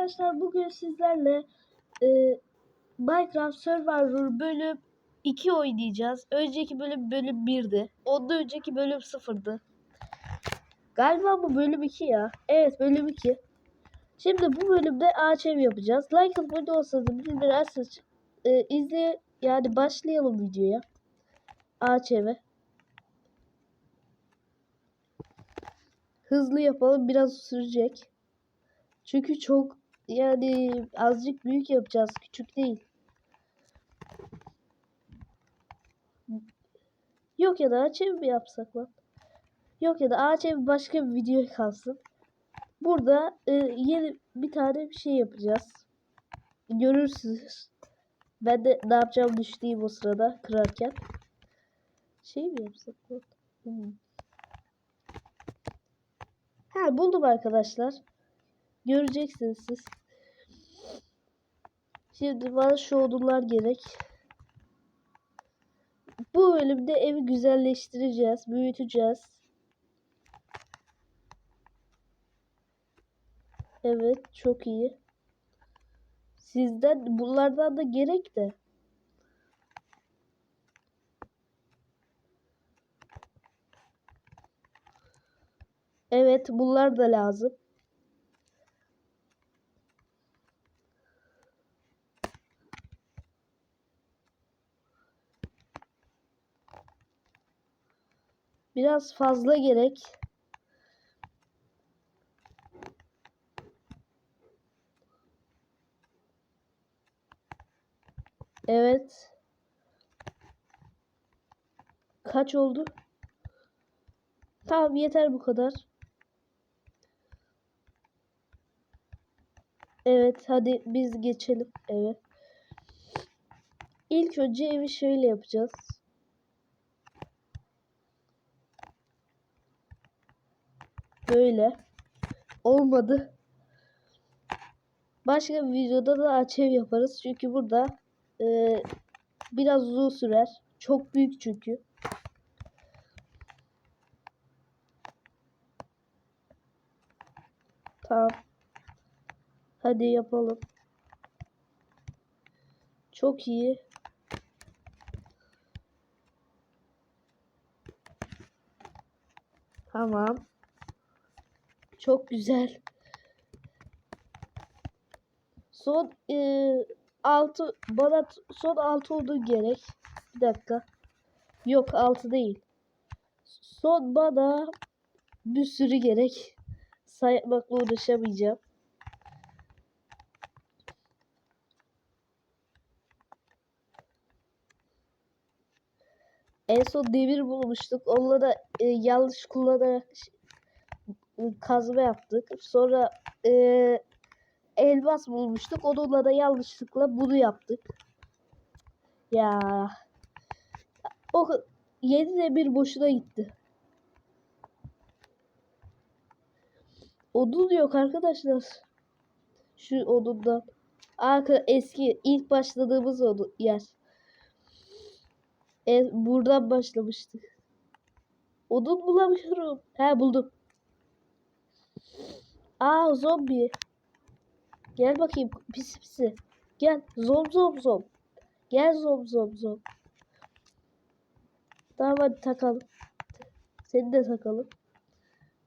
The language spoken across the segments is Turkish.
arkadaşlar bugün sizlerle e, Minecraft Survivor bölüm 2 oynayacağız. Önceki bölüm bölüm 1'di. Ondan önceki bölüm 0'dı. Galiba bu bölüm 2 ya. Evet bölüm 2. Şimdi bu bölümde ağaç ev yapacağız. Like abone olsanız bildirerseniz e, izle yani başlayalım videoya. Ağaç eve. Hızlı yapalım biraz sürecek. Çünkü çok yani azıcık büyük yapacağız. Küçük değil. Yok ya da ağaç ev mi yapsak lan? Yok ya da ağaç ev başka bir video kalsın. Burada e, yeni bir tane bir şey yapacağız. Görürsünüz. Ben de ne yapacağımı düşüneyim o sırada kırarken. Şey mi yapsak lan? Hmm. Ha buldum arkadaşlar. Göreceksiniz siz. Şimdi bana şu odunlar gerek. Bu bölümde evi güzelleştireceğiz, büyüteceğiz. Evet, çok iyi. Sizden bunlardan da gerek de. Evet, bunlar da lazım. Biraz fazla gerek. Evet. Kaç oldu? Tamam yeter bu kadar. Evet hadi biz geçelim eve. İlk önce evi şöyle yapacağız. Böyle. Olmadı. Başka bir videoda da açev yaparız. Çünkü burada e, biraz uzun sürer. Çok büyük çünkü. Tamam. Hadi yapalım. Çok iyi. Tamam. Çok güzel. Son e, 6 bana son 6 olduğu gerek. Bir dakika. Yok 6 değil. Son bana bir sürü gerek. Saymakla uğraşamayacağım. En son demir bulmuştuk. Onunla da e, yanlış kullanarak kazma yaptık. Sonra e, elmas bulmuştuk. Onunla da yanlışlıkla bunu yaptık. Ya o 7 demir boşuna gitti. Odun yok arkadaşlar. Şu odundan. Arka eski ilk başladığımız odun yer. E, buradan başlamıştık. Odun bulamıyorum. He buldum. Aa zombi. Gel bakayım pis pisi. Gel zom zom zom. Gel zom zom zom. Tamam hadi takalım. Seni de takalım.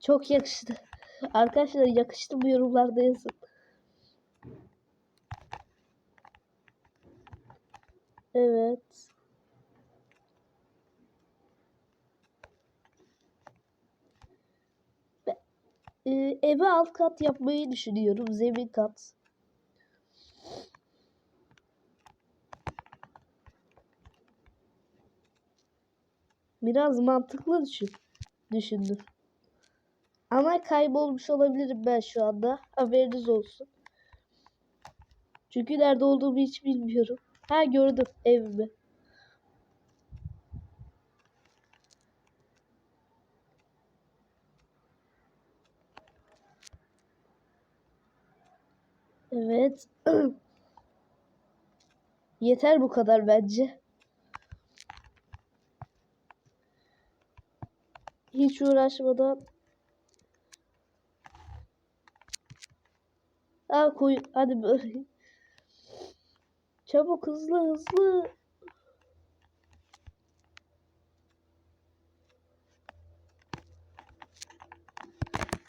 Çok yakıştı. Arkadaşlar yakıştı mı yorumlarda yazın. Evet. Ee, eve alt kat yapmayı düşünüyorum. Zemin kat. Biraz mantıklı düşün. Düşündüm. Ama kaybolmuş olabilirim ben şu anda. Haberiniz olsun. Çünkü nerede olduğumu hiç bilmiyorum. Ha gördüm evimi. Evet. Yeter bu kadar bence. Hiç uğraşmadan Aa koy hadi böyle. Çabuk hızlı hızlı.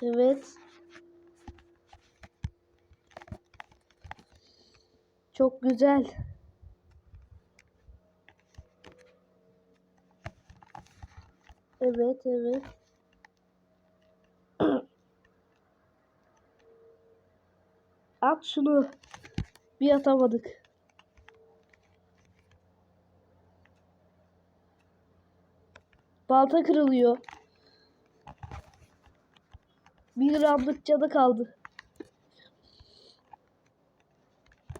Evet. Çok güzel. Evet, evet. At şunu. Bir atamadık. Balta kırılıyor. Bir gramlık canı kaldı.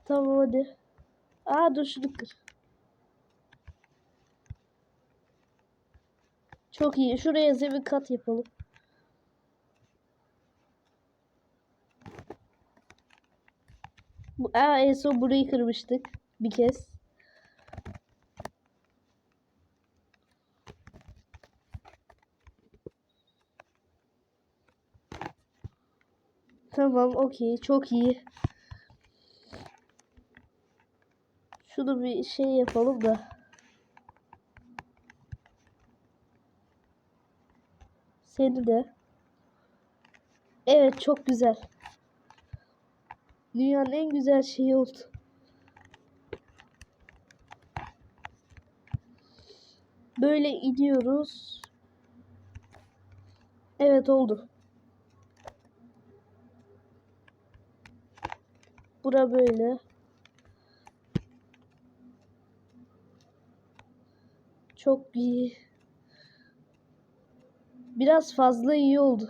Tamam hadi. Aa dur şunu kır. Çok iyi. Şuraya zemin kat yapalım. Aa, en son burayı kırmıştık. Bir kez. Tamam okey. Çok iyi. Şunu bir şey yapalım da. Seni de. Evet çok güzel. Dünyanın en güzel şeyi oldu. Böyle iniyoruz. Evet oldu. Bura böyle. Çok iyi. Biraz fazla iyi oldu.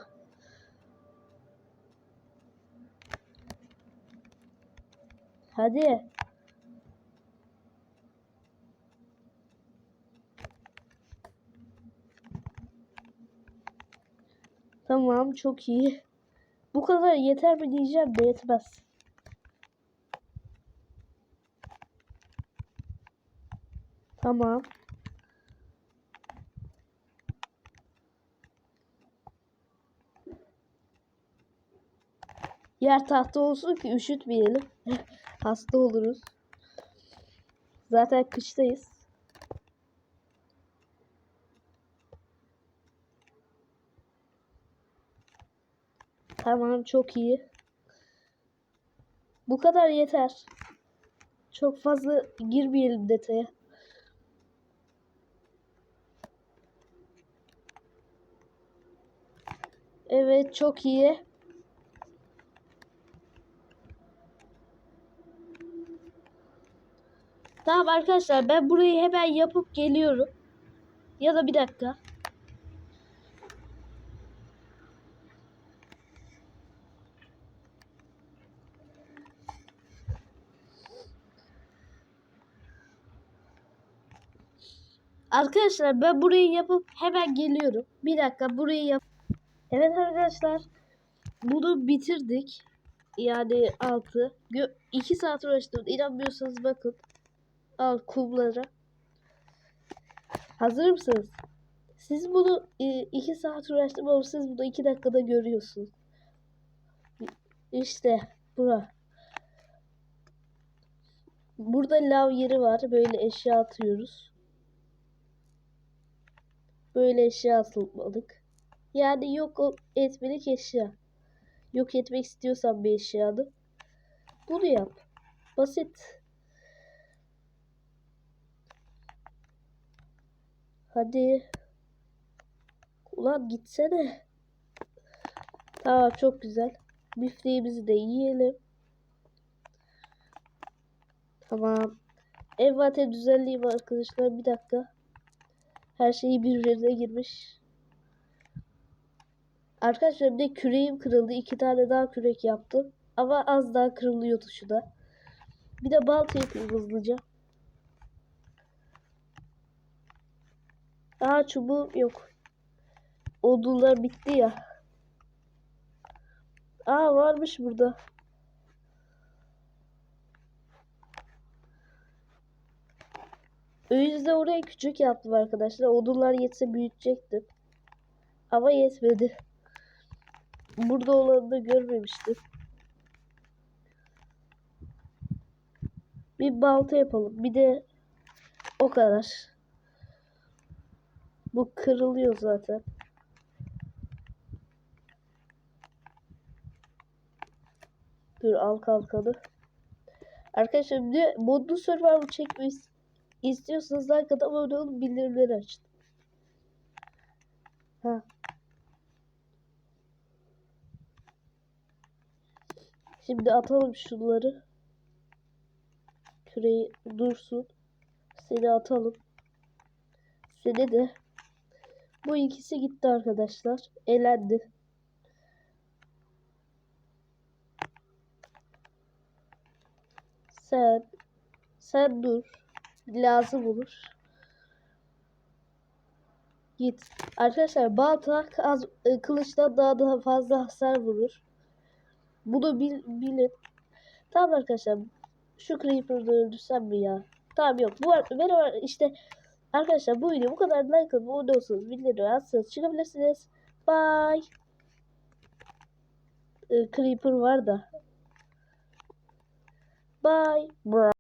Hadi. Tamam çok iyi. Bu kadar yeter mi diyeceğim de yetmez. Tamam. Yer tahta olsun ki üşütmeyelim. Hasta oluruz. Zaten kıştayız. Tamam çok iyi. Bu kadar yeter. Çok fazla girmeyelim detaya. Evet çok iyi. Tamam arkadaşlar ben burayı hemen yapıp geliyorum. Ya da bir dakika. Arkadaşlar ben burayı yapıp hemen geliyorum. Bir dakika burayı yap. Evet arkadaşlar. Bunu bitirdik. Yani altı. 2 saat uğraştım. İnanmıyorsanız bakın. Al kumlara. Hazır mısınız? Siz bunu 2 saat uğraştım ama siz bunu 2 dakikada görüyorsunuz. İşte bura. Burada lav yeri var. Böyle eşya atıyoruz. Böyle eşya atılmalık. Yani yok etmelik eşya. Yok etmek istiyorsan bir eşyanı. Bunu yap. Basit. Hadi. Ulan gitsene. Tamam çok güzel. Bifteğimizi de yiyelim. Tamam. Envanter düzenleyeyim arkadaşlar. Bir dakika. Her şeyi birbirine girmiş. Arkadaşlar bir de küreğim kırıldı. İki tane daha kürek yaptım. Ama az daha kırılıyordu şu da. Bir de balta yapayım hızlıca. Aa çubuğum yok. Odunlar bitti ya. Aa varmış burada. O yüzden oraya küçük yaptım arkadaşlar. Odunlar yetse büyütecektim. Ama yetmedi. Burada olanı da görmemiştim. Bir balta yapalım. Bir de o kadar. Bu kırılıyor zaten. Dur al kalkanı. Arkadaşlar bir de modlu survival çekmeyi is- istiyorsanız like atıp abone olun bildirimleri açın. Ha. Şimdi atalım şunları. Küreği dursun. Seni atalım. Seni de. Bu ikisi gitti arkadaşlar. Elendi. Sen sen dur. Lazım olur. Git. Arkadaşlar balta kaz, e, kılıçtan daha daha fazla hasar vurur. Bunu bil, bilin. Tamam arkadaşlar. Şu Creeper'ı öldürsem mi ya? Tamam yok. Bu ar- işte arkadaşlar bu video bu kadar like atıp abone olsanız bildirim atsanız çıkabilirsiniz. Bye. Ee, Creeper var da. Bye. Bye.